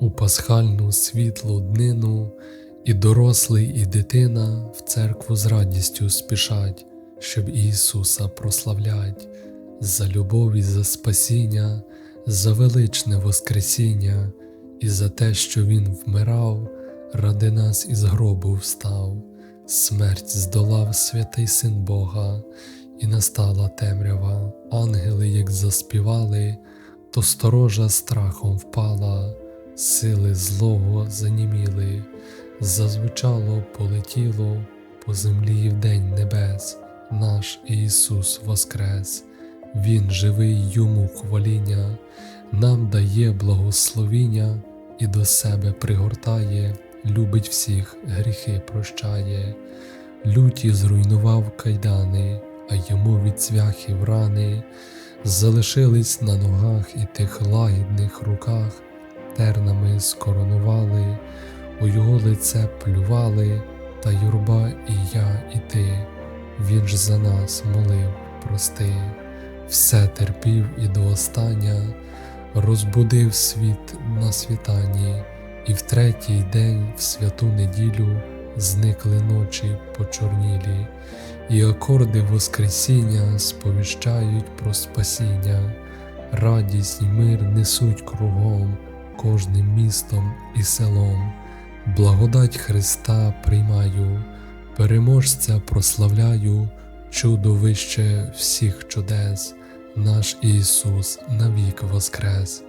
У пасхальну світлу днину і дорослий, і дитина в церкву з радістю спішать, щоб Ісуса прославлять, за любов і за спасіння, за величне Воскресіння, і за те, що Він вмирав, ради нас із гробу встав, смерть здолав святий Син Бога, і настала темрява, ангели, як заспівали, то сторожа страхом впала, сили злого заніміли, зазвучало, полетіло по землі в день небес, наш Ісус воскрес, Він живий йому хваління, нам дає благословіння і до себе пригортає, любить всіх, гріхи прощає, люті зруйнував кайдани, а йому від цвяхів рани. Залишились на ногах і тих лагідних руках, тернами скоронували, у його лице плювали, та юрба і я, і ти, він ж за нас молив, прости, все терпів і до остання, розбудив світ на світанні, і в третій день, в святу неділю, зникли ночі почорнілі, і акорди Воскресіння сповіщають про спасіння, радість і мир несуть кругом, кожним містом і селом. Благодать Христа приймаю, переможця прославляю, чудо вище всіх чудес, наш Ісус навік воскрес.